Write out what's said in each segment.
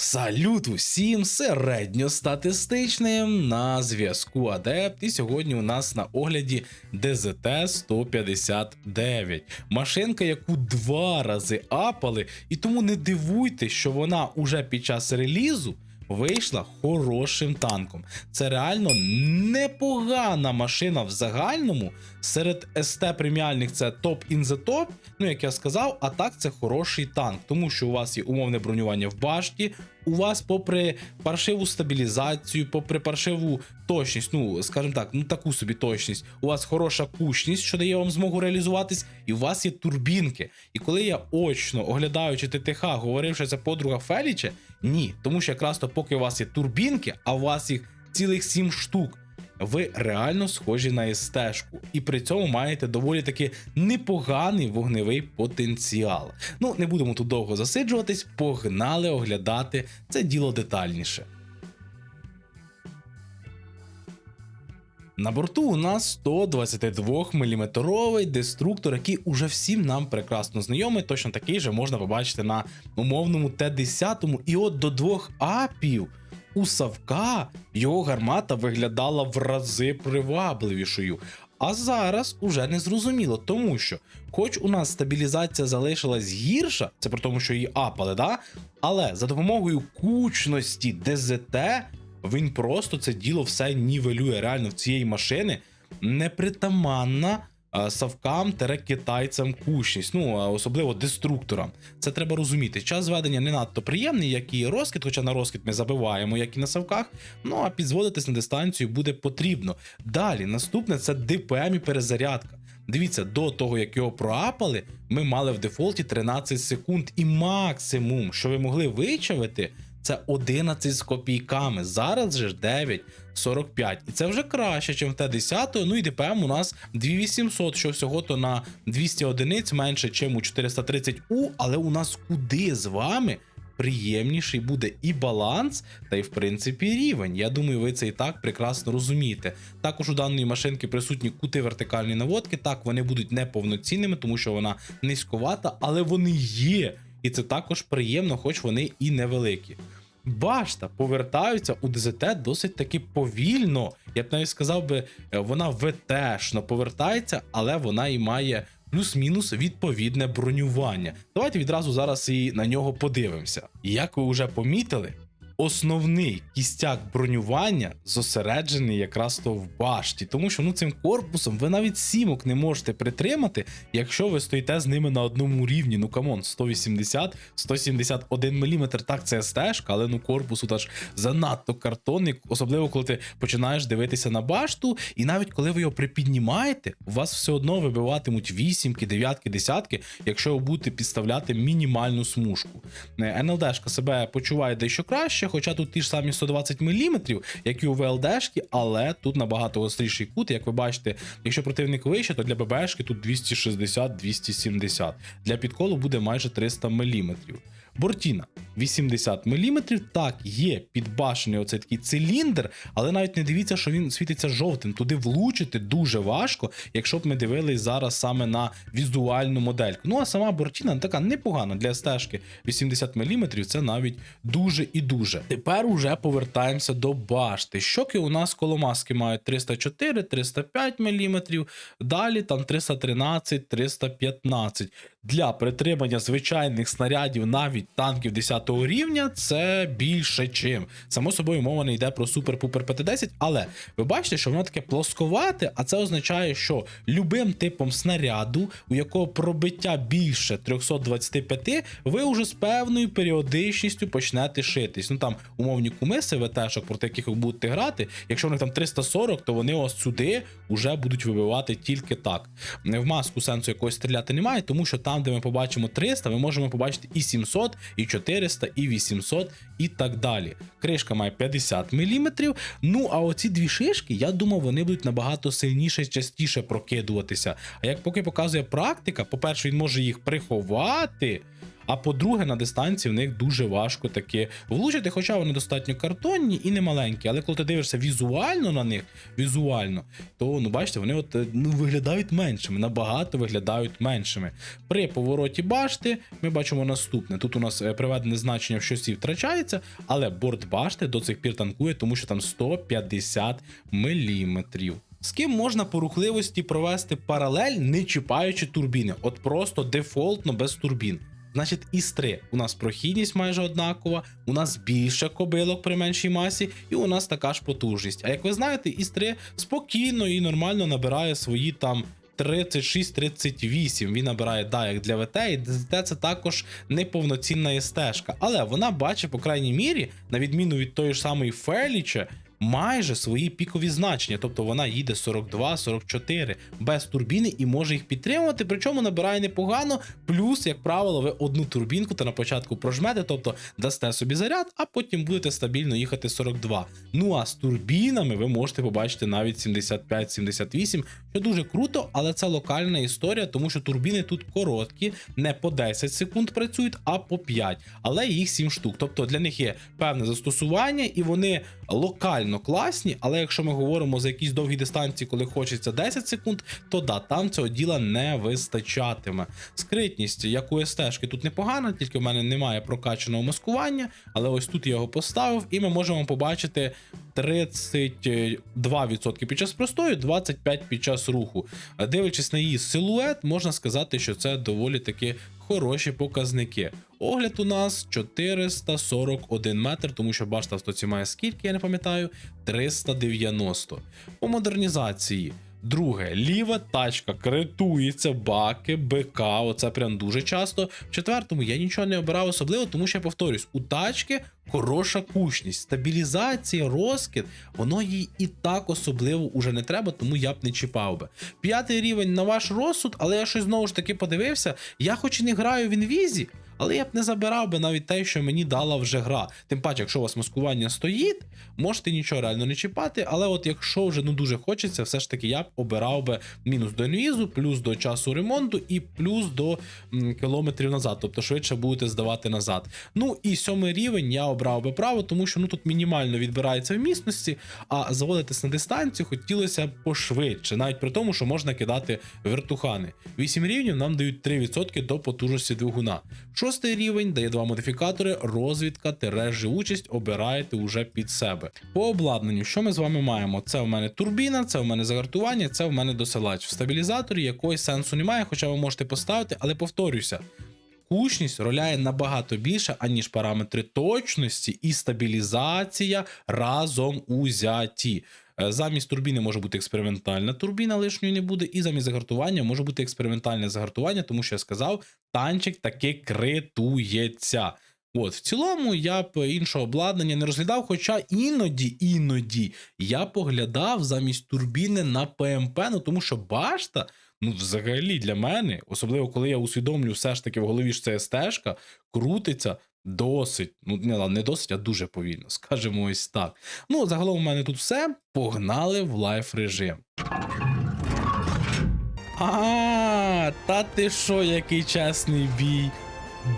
Салют усім середньостатистичним на зв'язку Адепт. І сьогодні у нас на огляді DZT 159. Машинка, яку два рази апали, і тому не дивуйтесь, що вона уже під час релізу вийшла хорошим танком. Це реально непогана машина в загальному. Серед СТ преміальних це топ ін the топ. Ну, як я сказав, а так це хороший танк, тому що у вас є умовне бронювання в башті. У вас, попри паршиву стабілізацію, попри паршиву точність, ну скажімо так, ну таку собі точність, у вас хороша кучність, що дає вам змогу реалізуватись, і у вас є турбінки. І коли я очно оглядаючи ТТХ, говорив, що це подруга Феліча, ні, тому що якраз то поки у вас є турбінки, а у вас їх цілих сім штук. Ви реально схожі на естежку, і при цьому маєте доволі таки непоганий вогневий потенціал. Ну, не будемо тут довго засиджуватись, погнали оглядати це діло детальніше. На борту у нас 122 мм деструктор, який уже всім нам прекрасно знайомий. Точно такий же можна побачити на умовному Т-10. І от до двох апів у Савка його гармата виглядала в рази привабливішою. А зараз уже не зрозуміло, тому що, хоч у нас стабілізація залишилась гірша, це при тому, що її апали, да? але за допомогою кучності ДЗТ він просто це діло все нівелює. Реально в цієї машини непритаманна а, савкам китайцям кучність, ну особливо деструкторам. Це треба розуміти. Час зведення не надто приємний, як і розкид, хоча на розкид ми забиваємо, як і на савках. Ну а підзводитись на дистанцію буде потрібно. Далі, наступне це ДПМ і перезарядка. Дивіться, до того як його проапали, ми мали в дефолті 13 секунд, і максимум, що ви могли вичавити, це 11 з копійками. Зараз же ж 9,45. І це вже краще, ніж в Т10. Ну і ДПМ у нас 2800, що всього то на 200 одиниць менше, ніж у 430У, але у нас куди з вами? Приємніший буде і баланс, та й в принципі рівень. Я думаю, ви це і так прекрасно розумієте. Також у даної машинки присутні кути вертикальної наводки. Так, вони будуть неповноцінними, тому що вона низьковата, але вони є. І це також приємно, хоч вони і невеликі. Башта повертаються у ДЗТ досить таки повільно. Я б навіть сказав би, е, вона ВТшно повертається, але вона і має плюс-мінус відповідне бронювання. Давайте відразу зараз і на нього подивимося. Як ви вже помітили, основний кістяк бронювання зосереджений якраз то в башті, тому що ну цим корпусом ви навіть сімок не можете притримати, якщо ви стоїте з ними на одному рівні. Ну камон, 180, 171 мм, так це стежка, але ну корпус тут аж занадто картонний, особливо коли ти починаєш дивитися на башту, і навіть коли ви його припіднімаєте, у вас все одно вибиватимуть вісімки, дев'ятки, десятки, якщо ви будете підставляти мінімальну смужку. Е, НЛДшка себе почуває дещо краще, хоча тут ті ж самі 120 мм, як і у ВЛДшки, але тут набагато гостріший кут. Як ви бачите, якщо противник вище, то для ББшки тут 260-270. Для підколу буде майже 300 мм. Бортіна 80 мм. Так, є підбашений оцей такий циліндр, але навіть не дивіться, що він світиться жовтим. Туди влучити дуже важко, якщо б ми дивились зараз саме на візуальну модельку. Ну а сама бортіна така непогана для стежки 80 мм, це навіть дуже і дуже. Тепер уже повертаємося до башти. Щоки у нас коломаски мають 304-305 мм, далі там 313-315. Для притримання звичайних снарядів навіть танків 10 рівня це більше чим. Само собою мова не йде про супер-пупер ПТ-10, але ви бачите, що воно таке плосковате, а це означає, що любим типом снаряду, у якого пробиття більше 325, ви вже з певною періодичністю почнете шитись. Ну там умовні кумиси ВТ-шок, проти яких ви будете грати. Якщо в них там 340, то вони ось сюди вже будуть вибивати тільки так. В маску сенсу якогось стріляти немає, тому що там, де ми побачимо 300, ми можемо побачити і 700, і 400, і 800, і так далі. Кришка має 50 мм. Ну а оці дві шишки, я думав, вони будуть набагато сильніше частіше прокидуватися. А як поки показує практика, по-перше, він може їх приховати. А по-друге, на дистанції в них дуже важко таки влучити, хоча вони достатньо картонні і не маленькі. Але коли ти дивишся візуально на них, візуально, то ну бачите, вони от е, ну виглядають меншими, набагато виглядають меншими. При повороті башти ми бачимо наступне. Тут у нас е, приведене значення в щосі втрачається, але борт башти до цих пір танкує, тому що там 150 міліметрів. З ким можна по рухливості провести паралель, не чіпаючи турбіни, от просто дефолтно без турбін. Значить, із 3 у нас прохідність майже однакова, у нас більше кобилок при меншій масі, і у нас така ж потужність. А як ви знаєте, із 3 спокійно і нормально набирає свої там 36-38. Він набирає да, як для ВТ, і ДЗТ це також неповноцінна стежка. Але вона бачить, по крайній мірі, на відміну від тої ж самої Феліча, майже свої пікові значення. Тобто вона їде 42-44 без турбіни і може їх підтримувати, причому набирає непогано. Плюс, як правило, ви одну турбінку та на початку прожмете, тобто дасте собі заряд, а потім будете стабільно їхати 42. Ну а з турбінами ви можете побачити навіть 75-78, що дуже круто, але це локальна історія, тому що турбіни тут короткі, не по 10 секунд працюють, а по 5. Але їх 7 штук. Тобто для них є певне застосування, і вони локально класні. Але якщо ми говоримо за якісь довгі дистанції, коли хочеться 10 секунд, то да, там цього діла не вистачатиме. Скритність, як у СТ-шки, тут непогана, тільки в мене немає прокачаного маскування, але ось тут я його поставив, і ми можемо побачити 32% під час простою, 25% під час руху. Дивлячись на її силует, можна сказати, що це доволі таки хороші показники. Огляд у нас 441 метр, тому що башта в стоці має скільки, я не пам'ятаю, 390. По модернізації. Друге, ліва тачка критується, баки, БК, оце прям дуже часто. В четвертому я нічого не обирав особливо, тому що я повторюсь, у тачки хороша кучність, стабілізація, розкид, воно їй і так особливо уже не треба, тому я б не чіпав би. П'ятий рівень на ваш розсуд, але я щось знову ж таки подивився. Я хоч і не граю в інвізі, але я б не забирав би навіть те, що мені дала вже гра. Тим паче, якщо у вас маскування стоїть, можете нічого реально не чіпати. Але от якщо вже ну дуже хочеться, все ж таки я б обирав би мінус до інвізу, плюс до часу ремонту і плюс до м, кілометрів назад, тобто швидше будете здавати назад. Ну і сьомий рівень я обрав би право, тому що ну тут мінімально відбирається в місності, а заводитись на дистанцію хотілося б пошвидше, навіть при тому, що можна кидати вертухани. 8 рівнів нам дають 3% до потужності двигуна. Шостий рівень дає два модифікатори: розвідка, тире живучість, обираєте уже під себе. По обладнанню, що ми з вами маємо? Це в мене турбіна, це в мене загартування, це в мене досилач. В стабілізаторі якогось сенсу немає, хоча ви можете поставити, але повторюся. Кучність роляє набагато більше, аніж параметри точності і стабілізація разом узяті. Е, Замість турбіни може бути експериментальна турбіна, лишньої не буде, і замість загартування може бути експериментальне загартування, тому що я сказав, танчик таки критується. От, в цілому я б іншого обладнання не розглядав, хоча іноді, іноді я поглядав замість турбіни на ПМП, ну тому що башта, ну взагалі для мене, особливо коли я усвідомлю все ж таки в голові що це стежка, крутиться досить, ну не, не досить, а дуже повільно, скажімо ось так. Ну, загалом у мене тут все. Погнали в лайф режим. А, та ти що, який чесний бій.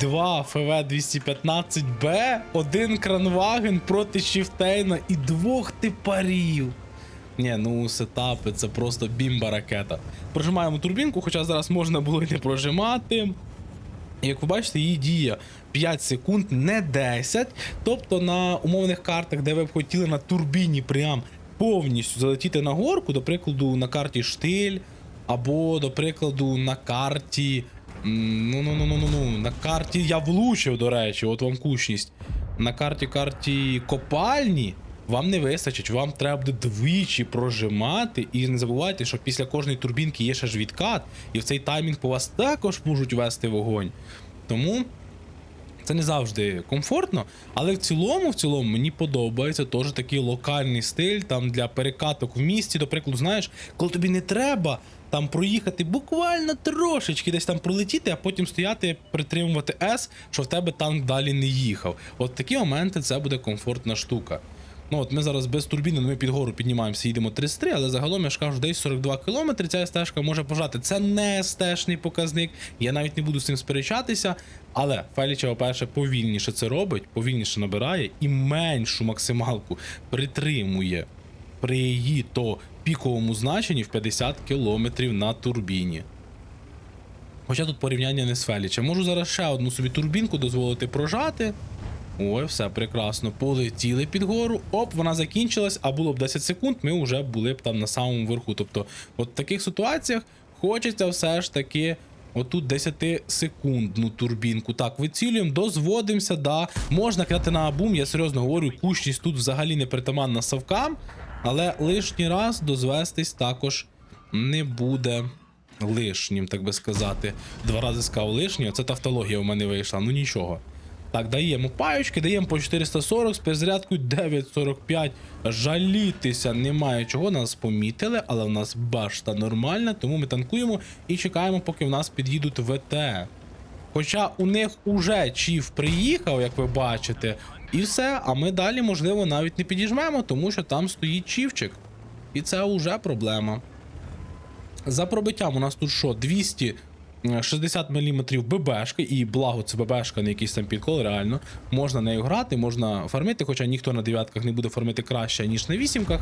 Два ФВ 215 Б, один кранваген проти Шіфтейна і двох типарів. Ні, ну сетапи, це просто бімба ракета. Прожимаємо турбінку, хоча зараз можна було і не прожимати. Як ви бачите, її дія 5 секунд, не 10. Тобто на умовних картах, де ви б хотіли на турбіні прям повністю залетіти на горку, до прикладу, на карті штиль, або, до прикладу, на карті. Ну ну ну ну ну ну на карті я влучив, до речі, от вам кучність. На карті карті копальні вам не вистачить, вам треба буде двічі прожимати. І не забувайте, що після кожної турбінки є ще ж відкат, і в цей таймінг по вас також можуть вести вогонь. Тому це не завжди комфортно, але в цілому, в цілому мені подобається теж такий локальний стиль там для перекаток в місті. До прикладу, знаєш, коли тобі не треба там проїхати буквально трошечки, десь там пролетіти, а потім стояти, притримувати S, що в тебе танк далі не їхав. От такі моменти це буде комфортна штука. Ну от ми зараз без турбіни, ми під гору піднімаємося, їдемо 33, але загалом я ж кажу, десь 42 км ця стежка може пожати. Це не стежний показник. Я навіть не буду з цим сперечатися. Але Феліча, по-перше, повільніше це робить, повільніше набирає і меншу максималку притримує при її то піковому значенні в 50 км на турбіні. Хоча тут порівняння не з Фелічем. Можу зараз ще одну собі турбінку дозволити прожати. Ой, все прекрасно. Полетіли під гору. Оп, вона закінчилась, а було б 10 секунд, ми вже були б там на самому верху. Тобто, от в таких ситуаціях хочеться все ж таки. Отут 10-секундну турбінку. Так, вицілюємо, дозводимося, да. Можна кидати на абум, я серйозно говорю, кущність тут взагалі не притаманна совкам, але лишній раз дозвестись також не буде лишнім, так би сказати. Два рази сказав лишнє, це тавтологія у мене вийшла, ну нічого. Так, даємо паючки, даємо по 440 з перезарядкою 945. Жалітися немає чого, нас помітили, але в нас башта нормальна, тому ми танкуємо і чекаємо, поки в нас під'їдуть ВТ. Хоча у них уже чіф приїхав, як ви бачите, і все, а ми далі, можливо, навіть не підіжмемо, тому що там стоїть чівчик. І це вже проблема. За пробиттям у нас тут що? 260 мм ББшки, і благо це ББшка, не якийсь там підкол, реально. Можна нею грати, можна фармити, хоча ніхто на дев'ятках не буде фармити краще, ніж на вісімках.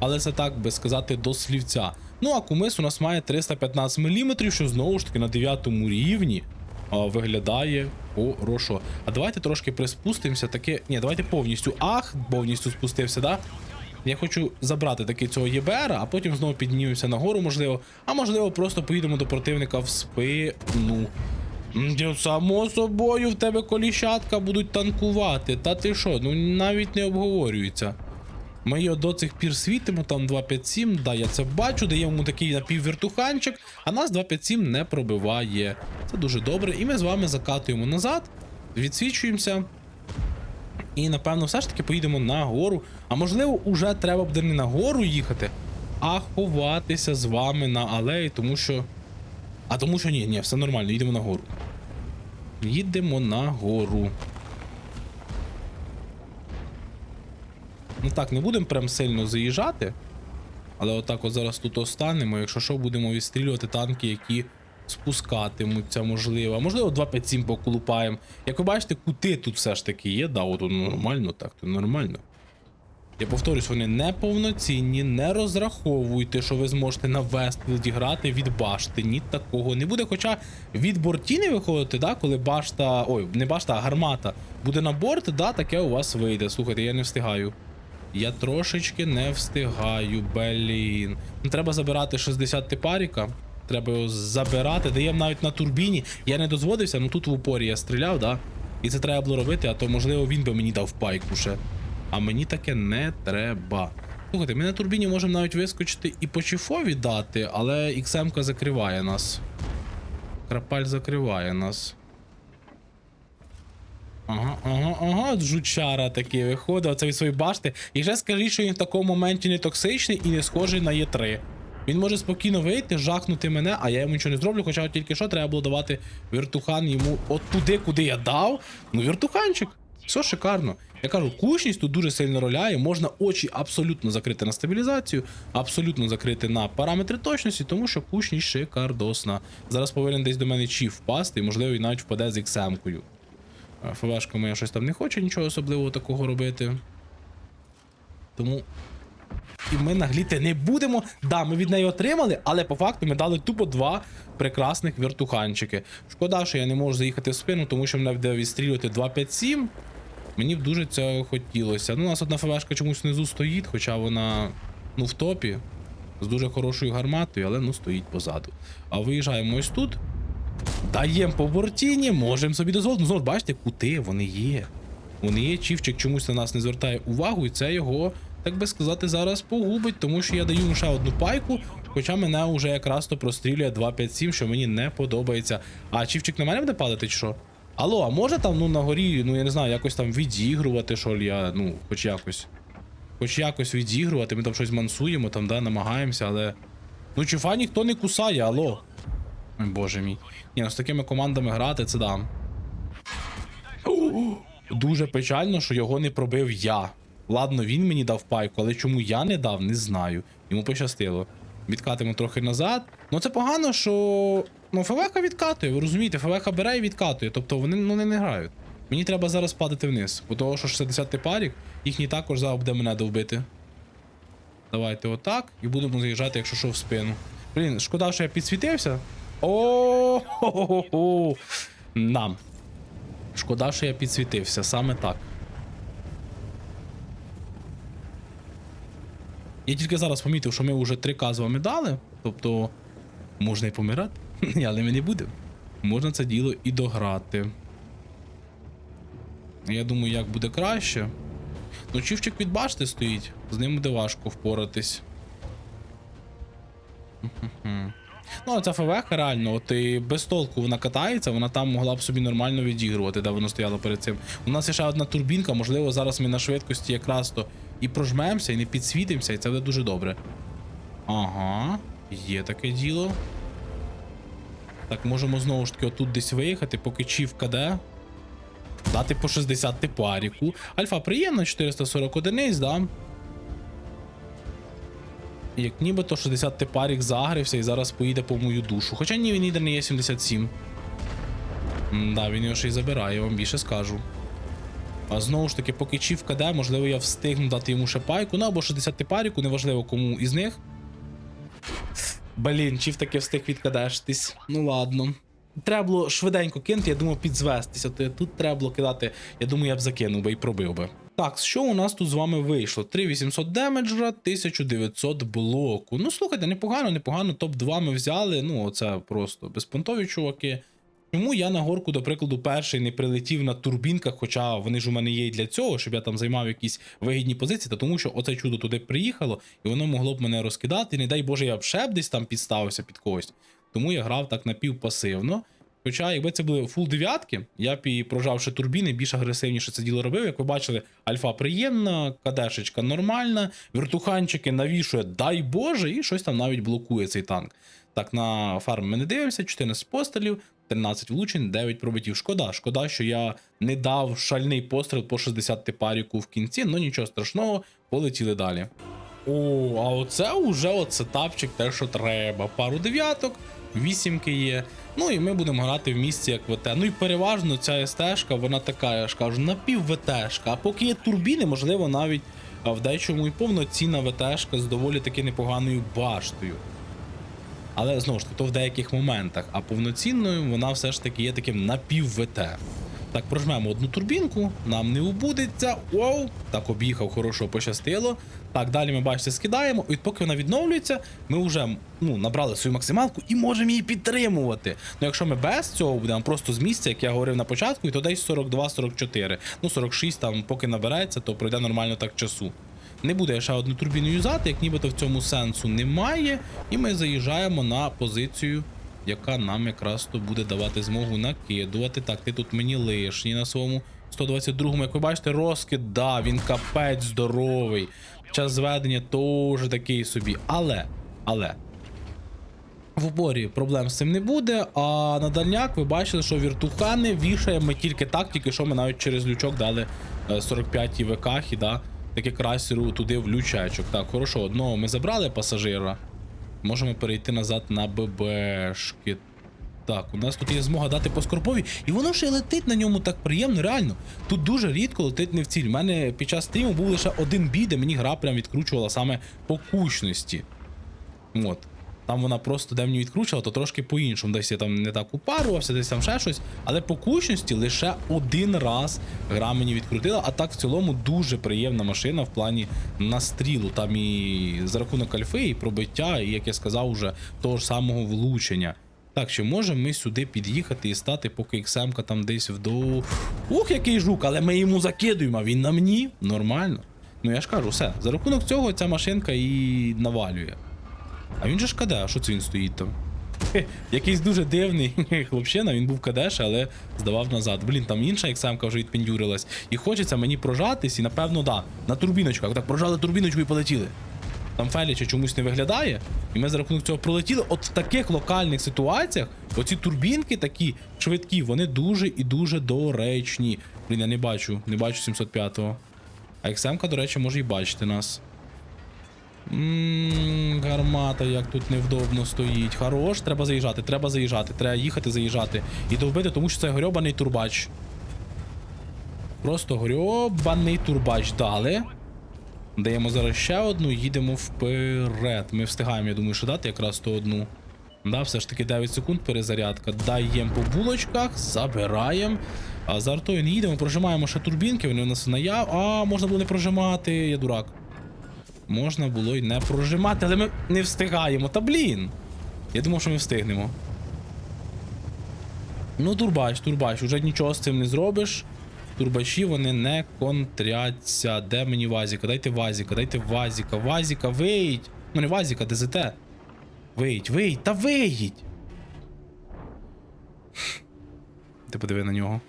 Але це так би сказати до слівця. Ну а кумис у нас має 315 мм, що знову ж таки на 9 рівні а, виглядає хорошо. А давайте трошки приспустимося, таке. Ні, давайте повністю. Ах, повністю спустився, да? Я хочу забрати таки цього ЄБР, а потім знову піднімемося нагору, можливо. А можливо, просто поїдемо до противника в спину. Само собою в тебе коліщатка будуть танкувати. Та ти що, ну навіть не обговорюється. Ми його до цих пір світимо, там 257, да, я це бачу, даємо йому такий напіввертуханчик, а нас 257 не пробиває. Це дуже добре. І ми з вами закатуємо назад, відсвічуємося. І напевно все ж таки поїдемо на гору. А можливо, уже треба буде не на гору їхати, а ховатися з вами на алеї, тому що. А тому що ні, ні, все нормально, їдемо на гору. Їдемо на гору. Ну так, не будемо прям сильно заїжджати. Але отак от зараз тут останемо. Якщо що, будемо відстрілювати танки, які спускатимуться, можливо. Можливо, 257 поколупаємо. Як ви бачите, кути тут все ж таки є. Да, от нормально, так, то нормально. Я повторюсь, вони не повноцінні, не розраховуйте, що ви зможете на Вестфілді грати від башти. Ні такого не буде. Хоча від бортіни виходити, да, коли башта. Ой, не башта, а гармата буде на борт, да, таке у вас вийде. Слухайте, я не встигаю. Я трошечки не встигаю, блін. Ну, треба забирати 60 типаріка. Треба його забирати. Даємо навіть на турбіні. Я не дозводився, ну тут в упорі я стріляв, да? І це треба було робити, а то можливо він би мені дав пайку ще. А мені таке не треба. Слухайте, ми на турбіні можемо навіть вискочити і по чіфові дати, але XM закриває нас. Крапаль закриває нас. Ага, ага, ага, жучара такий виходить, оце від своєї башти. І вже скажіть, що він в такому моменті не токсичний і не схожий на Є3. Він може спокійно вийти, жахнути мене, а я йому нічого не зроблю, хоча тільки що треба було давати віртухан йому от туди, куди я дав. Ну, віртуханчик. Все шикарно. Я кажу, кучність тут дуже сильно роляє. Можна очі абсолютно закрити на стабілізацію, абсолютно закрити на параметри точності, тому що кучність шикардосна. Зараз повинен десь до мене чіф впасти, і можливо, він навіть впаде з іксемкою. ФВшка моя щось там не хоче нічого особливого такого робити. Тому. І ми нагліти не будемо. Да, ми від неї отримали, але по факту ми дали тупо два прекрасних вертуханчики. Шкода, що я не можу заїхати в спину, тому що мене буде відстрілювати 257. Мені б дуже цього хотілося. Ну, у нас одна ФВшка чомусь внизу стоїть, хоча вона ну, в топі. З дуже хорошою гарматою, але ну стоїть позаду. А виїжджаємо ось тут. Даємо по бортіні, можемо собі дозволити. Ну, знову ж бачите, кути, вони є. Вони є, чівчик чомусь на нас не звертає увагу, і це його, так би сказати, зараз погубить, тому що я даю йому ще одну пайку, хоча мене вже якраз то прострілює 257, що мені не подобається. А чівчик на мене буде падати, чи що? Алло, а може там, ну, на горі, ну я не знаю, якось там відігрувати, що я, ну, хоч якось. Хоч якось відігрувати, ми там щось мансуємо, там, да, намагаємося, але. Ну, чифа ніхто не кусає, алло. Ой, боже мій. Ні, ну з такими командами грати це да. Дуже печально, що його не пробив я. Ладно, він мені дав пайку, але чому я не дав, не знаю. Йому пощастило. Відкатимо трохи назад. Ну це погано, що. Ну, ФВХ відкатує, ви розумієте, ФВХ бере і відкатує. Тобто вони ну, не, не грають. Мені треба зараз падати вниз, бо того, що 60 парік, їхній також зараз буде мене довбити. Давайте отак. І будемо заїжджати, якщо що в спину. Блін, шкода, що я підсвітився. о хо хо Нам. Шкода, що я підсвітився, саме так. Я тільки зараз помітив, що ми вже 3К з вами дали. Тобто, можна і помирати, але ми не будемо. Можна це діло і дограти. Я думаю, як буде краще. Ну, чівчик під башти стоїть, з ним буде важко впоратись. Ну, ця ФВХ реально, от і без толку вона катається, вона там могла б собі нормально відігрувати, де воно стояло перед цим. У нас є ще одна турбінка, можливо, зараз ми на швидкості якраз то і прожмемося, і не підсвітимося, і це буде дуже добре. Ага, є таке діло. Так, можемо знову ж таки отут десь виїхати, поки чів КД. Дати по 60 типаріку. Альфа приємно, 440 одиниць, да. Як нібито 60 типарік загрився і зараз поїде по мою душу. Хоча ні, він іде не є 77. Да, він його ще й забирає, я вам більше скажу. А знову ж таки, поки чів КД, можливо, я встигну дати йому ще пайку, ну або 60 типаріку, неважливо кому із них. Блін, в таки встиг відкадештись. Ну ладно. Треба було швиденько кинути, я думав, підзвестися. От тут треба було кидати, я думаю, я б закинув би і пробив би. Так, що у нас тут з вами вийшло? 3800 демеджа, 1900 блоку. Ну, слухайте, непогано, непогано. Топ-2 ми взяли. Ну, це просто безпонтові чуваки. Чому я на горку, до прикладу, перший не прилетів на турбінках, хоча вони ж у мене є і для цього, щоб я там займав якісь вигідні позиції, та тому що оце чудо туди приїхало, і воно могло б мене розкидати. Не дай Боже, я б ще б десь там підставився під когось. Тому я грав так напівпасивно. Хоча, якби це були фул дев'ятки, я б і прожавши турбіни, більш агресивніше це діло робив. Як ви бачили, альфа приємна, кадешечка нормальна, вертуханчики навішує, дай Боже, і щось там навіть блокує цей танк. Так, на фарм ми не дивимося, 14 пострілів, 13 влучень, 9 пробиттів. Шкода, шкода, що я не дав шальний постріл по 60 типаріку в кінці, ну нічого страшного, полетіли далі. О, а оце уже от сетапчик, те, що треба. Пару дев'яток, вісімки є. Ну і ми будемо грати в місці як ВТ. Ну і переважно ця СТ-шка, вона така, я ж кажу, напів ВТ-шка. А поки є турбіни, можливо, навіть в дечому і повноцінна ВТ-шка з доволі таки непоганою баштою. Але знову ж таки, то в деяких моментах. А повноцінною вона все ж таки є таким напів ВТ. Так, прожмемо одну турбінку, нам не убудеться. Оу, так об'їхав, хорошо пощастило. Так, далі ми бачите, скидаємо. І поки вона відновлюється, ми вже ну, набрали свою максималку і можемо її підтримувати. Ну, якщо ми без цього будемо просто з місця, як я говорив на початку, і то десь 42-44. Ну, 46 там, поки набереться, то пройде нормально так часу. Не буде ще одну турбіну юзати, як нібито в цьому сенсу немає. І ми заїжджаємо на позицію яка нам якраз то буде давати змогу накидувати. Так, ти тут мені лишній на своєму 122-му. Як ви бачите, розкид, да, він капець здоровий. Час зведення теж такий собі. Але, але. В упорі проблем з цим не буде. А на дальняк ви бачили, що віртухани вішаємо тільки так, тільки що ми навіть через лючок дали 45 ВК і да, таке красеру туди в лючачок. Так, хорошо, одного ми забрали пасажира. Можемо перейти назад на ББшки. Так, у нас тут є змога дати по скорпові, і воно ще летить на ньому так приємно, реально. Тут дуже рідко летить не в ціль. У мене під час стріму був лише один бій, де мені гра прям відкручувала саме по кучності. От. Там вона просто де мені відкручувала, то трошки по-іншому. Десь я там не так упарувався, десь там ще щось. Але по кучності лише один раз гра мені відкрутила. А так в цілому дуже приємна машина в плані настрілу. Там і за рахунок альфи, і пробиття, і як я сказав, уже того ж самого влучення. Так, чи можемо ми сюди під'їхати і стати, поки XM там десь вдову. Ух, який жук, але ми йому закидуємо, а він на мені. Нормально. Ну я ж кажу, все. За рахунок цього ця машинка і навалює. А він же ж КД, а що це він стоїть там? Хе, якийсь дуже дивний хлопчина, він був КДш, але здавав назад. Блін, там інша XM вже відпендюрилась. І хочеться мені прожатись, і напевно, да, на турбіночках. Так прожали турбіночку і полетіли. Там Феліча чомусь не виглядає, і ми за рахунок цього пролетіли. От в таких локальних ситуаціях оці турбінки такі швидкі, вони дуже і дуже доречні. Блін, я не бачу, не бачу 705-го. А XM-ка, до речі, може і бачити нас. Ммм, гармата, як тут невдобно стоїть. Хорош, треба заїжджати, треба заїжджати, треба їхати, заїжджати. І довбити, тому що це грьобаний турбач. Просто грьобаний турбач дали. Даємо зараз ще одну, їдемо вперед. Ми встигаємо, я думаю, що дати якраз то одну. Да, все ж таки 9 секунд перезарядка. Даємо по булочках, забираємо. А за артою не їдемо, прожимаємо ще турбінки, вони у нас наяв. А, можна було не прожимати, я дурак. Можна було й не прожимати, але ми не встигаємо. Та блін. Я думав, що ми встигнемо. Ну, турбач, турбач, уже нічого з цим не зробиш. Турбачі вони не контряться. Де мені Вазіка? Дайте Вазіка, дайте Вазіка, Вазіка, виїдь. Ну не Вазіка, ДЗТ. Виїдь, виїдь, та виїдь. Ти подиви на нього.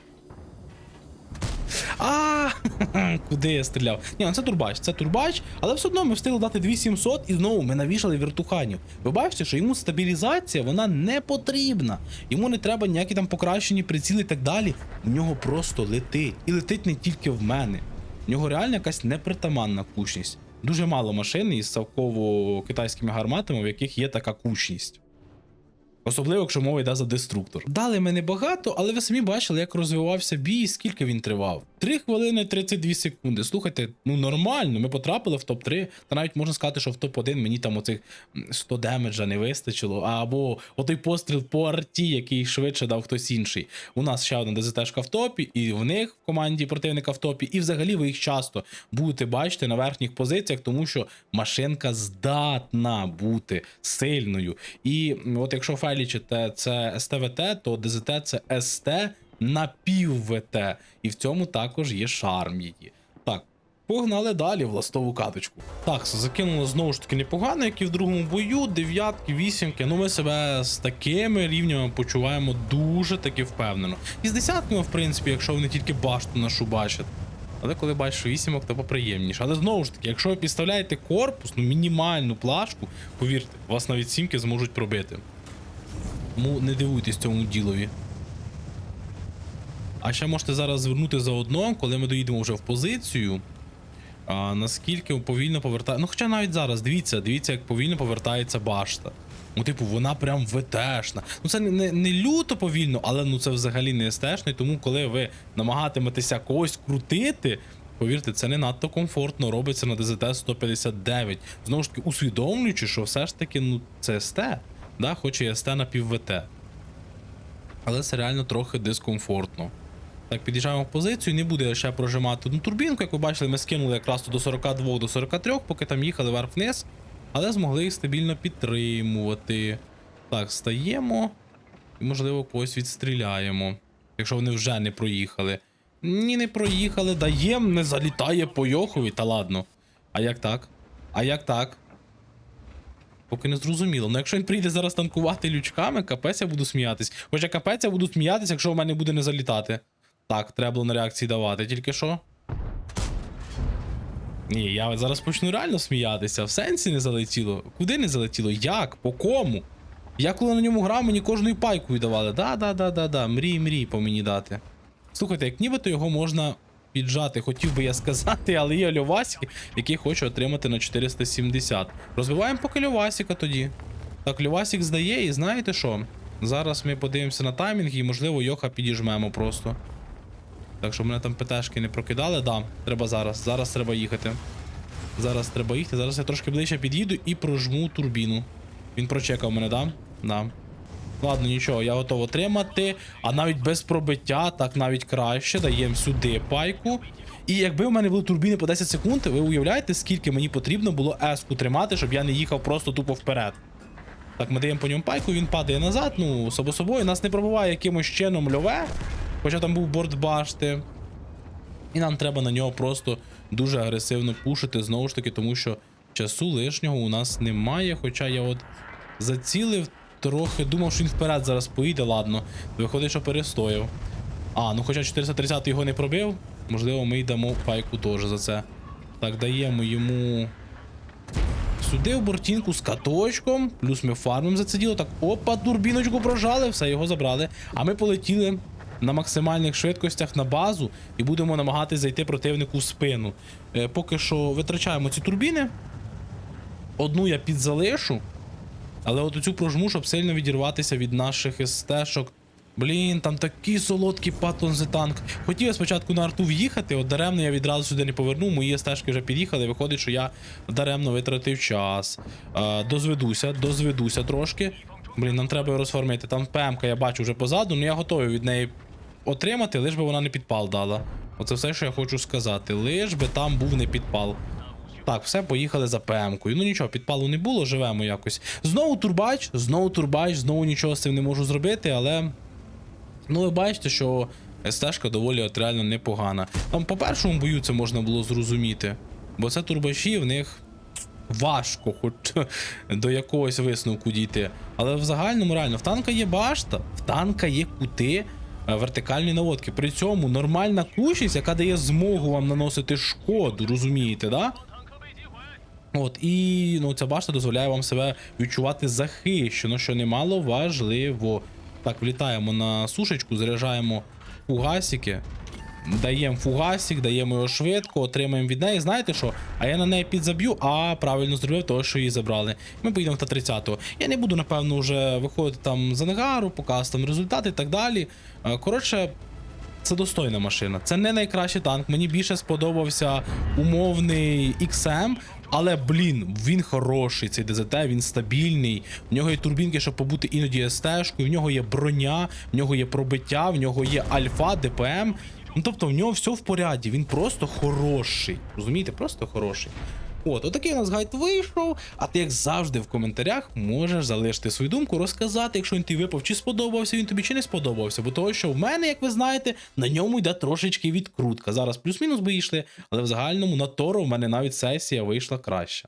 А, куди я стріляв? Ні, ну це турбач, це турбач, але все одно ми встигли дати 2700 і знову ми навішали вертуханів. Ви бачите, що йому стабілізація вона не потрібна. Йому не треба ніякі там покращені приціли і так далі. В нього просто летить. І летить не тільки в мене. В нього реально якась непритаманна кучність. Дуже мало машин із совково-китайськими гарматами, в яких є така кучність. Особливо, якщо мова йде за деструктор. Дали мене багато, але ви самі бачили, як розвивався бій і скільки він тривав. 3 хвилини 32 секунди. Слухайте, ну нормально, ми потрапили в топ-3, та навіть можна сказати, що в топ-1 мені там оцих м, 100 демеджа не вистачило, або отой постріл по арті, який швидше дав хтось інший. У нас ще одна ДЗТшка в топі, і в них в команді противника в топі, і взагалі ви їх часто будете бачити на верхніх позиціях, тому що машинка здатна бути сильною. І от якщо файлічите це СТВТ, то ДЗТ це СТ на пів ВТ. І в цьому також є шарм її. Так. Погнали далі в ластову каточку. Так, закинуло знову ж таки непогано, як і в другому бою. Дев'ятки, вісімки. Ну ми себе з такими рівнями почуваємо дуже таки впевнено. І з десятками, в принципі, якщо вони тільки башту нашу бачать. Але коли бачиш вісімок, то поприємніше. Але знову ж таки, якщо ви підставляєте корпус, ну мінімальну плашку, повірте, вас навіть сімки зможуть пробити. Тому не дивуйтесь цьому ділові. А ще можете зараз звернути заодно, коли ми доїдемо вже в позицію. А, наскільки повільно повертає. Ну, хоча навіть зараз, дивіться, дивіться, як повільно повертається башта. Ну, типу, вона прям ВТшна. Ну, це не, не, не люто повільно, але ну це взагалі не естешно. І тому, коли ви намагатиметеся когось крутити, повірте, це не надто комфортно робиться на ДЗТ 159. Знову ж таки, усвідомлюючи, що все ж таки, ну, це СТ, да, хоч і СТ на пів ВТ. Але це реально трохи дискомфортно. Так, під'їжджаємо в позицію, не буде ще прожимати одну турбінку. Як ви бачили, ми скинули якраз до 42 до 43, поки там їхали вверх-вниз, але змогли їх стабільно підтримувати. Так, стаємо і, можливо, когось відстріляємо. Якщо вони вже не проїхали. Ні, не проїхали, даєм, не залітає по Йохові, та ладно. А як так? А як так? Поки не зрозуміло. Ну якщо він прийде зараз танкувати лючками, капець я буду сміятись. Хоча капець я буду сміятись, якщо в мене буде не залітати. Так, треба було на реакції давати, тільки що. Ні, я зараз почну реально сміятися. В сенсі не залетіло. Куди не залетіло? Як? По кому? Я коли на ньому грав, мені кожною пайкою давали. Да-да-да-да-да. Мрій, мрій по мені дати. Слухайте, як нібито його можна піджати, хотів би я сказати, але є Льовасік, який хоче отримати на 470. Розбиваємо поки Льовасіка тоді. Так, Льовасік здає, і знаєте що? Зараз ми подивимося на таймінг і, можливо, Йоха підіжмемо просто. Так, щоб мене там ПТшки не прокидали, да, треба зараз. Зараз треба їхати. Зараз треба їхати. Зараз я трошки ближче під'їду і прожму турбіну. Він прочекав мене, да? Да. Ладно, нічого, я готов отримати. А навіть без пробиття, так навіть краще. Даємо сюди пайку. І якби в мене були турбіни по 10 секунд, ви уявляєте, скільки мені потрібно було еску тримати, щоб я не їхав просто тупо вперед. Так, ми даємо по ньому пайку, він падає назад, ну, само собою, нас не пробиває якимось чином льове, хоча там був борт башти. І нам треба на нього просто дуже агресивно пушити, знову ж таки, тому що часу лишнього у нас немає. Хоча я от зацілив трохи, думав, що він вперед зараз поїде, ладно. Виходить, що перестояв. А, ну хоча 430 його не пробив, можливо, ми йдемо пайку теж за це. Так, даємо йому сюди в бортінку з каточком, плюс ми фармимо за це діло. Так, опа, турбіночку прожали, все, його забрали. А ми полетіли на максимальних швидкостях на базу і будемо намагатись зайти противнику в спину. Е, поки що витрачаємо ці турбіни. Одну я підзалишу, але от цю прожму, щоб сильно відірватися від наших СТ-шок. Блін, там такий солодкий патон за танк. Хотів я спочатку на арту в'їхати, от даремно я відразу сюди не повернув. Мої стежки вже під'їхали. Виходить, що я даремно витратив час. Е, дозведуся, дозведуся трошки. Блін, нам треба розформити. Там ПМК я бачу вже позаду, але я готовий від неї отримати, лиш би вона не підпал дала. Оце все, що я хочу сказати. Лиш би там був не підпал. Так, все, поїхали за ПМ-кою. Ну нічого, підпалу не було, живемо якось. Знову турбач, знову турбач, знову нічого з цим не можу зробити, але. Ну, ви бачите, що СТ-шка доволі от реально непогана. Там по першому бою це можна було зрозуміти. Бо це турбачі, в них важко хоч до якогось висновку дійти. Але в загальному реально в танка є башта, в танка є кути вертикальні наводки. При цьому нормальна кучість, яка дає змогу вам наносити шкоду, розумієте, да? От, і ну, ця башта дозволяє вам себе відчувати захищено, що немало важливо. Так, влітаємо на сушечку, заряджаємо фугасики. Даємо фугасик, даємо його швидко, отримаємо від неї. Знаєте що? А я на неї підзаб'ю, а правильно зробив того, що її забрали. Ми поїдемо та 30-го. Я не буду, напевно, вже виходити там з ангару, показувати там результати і так далі. Е, Коротше, це достойна машина. Це не найкращий танк. Мені більше сподобався умовний XM. Але блін, він хороший, цей ДЗТ, він стабільний. В нього є турбінки, щоб побути іноді СТ-шкою, в нього є броня, в нього є пробиття, в нього є альфа, ДПМ. Ну тобто в нього все в поряді, він просто хороший. Розумієте, просто хороший. От, отакий у нас гайд вийшов. А ти, як завжди, в коментарях можеш залишити свою думку, розказати, якщо він тобі випав, чи сподобався він тобі, чи не сподобався. Бо того, що в мене, як ви знаєте, на ньому йде трошечки відкрутка. Зараз плюс-мінус би йшли, але в загальному на Торо в мене навіть сесія вийшла краща.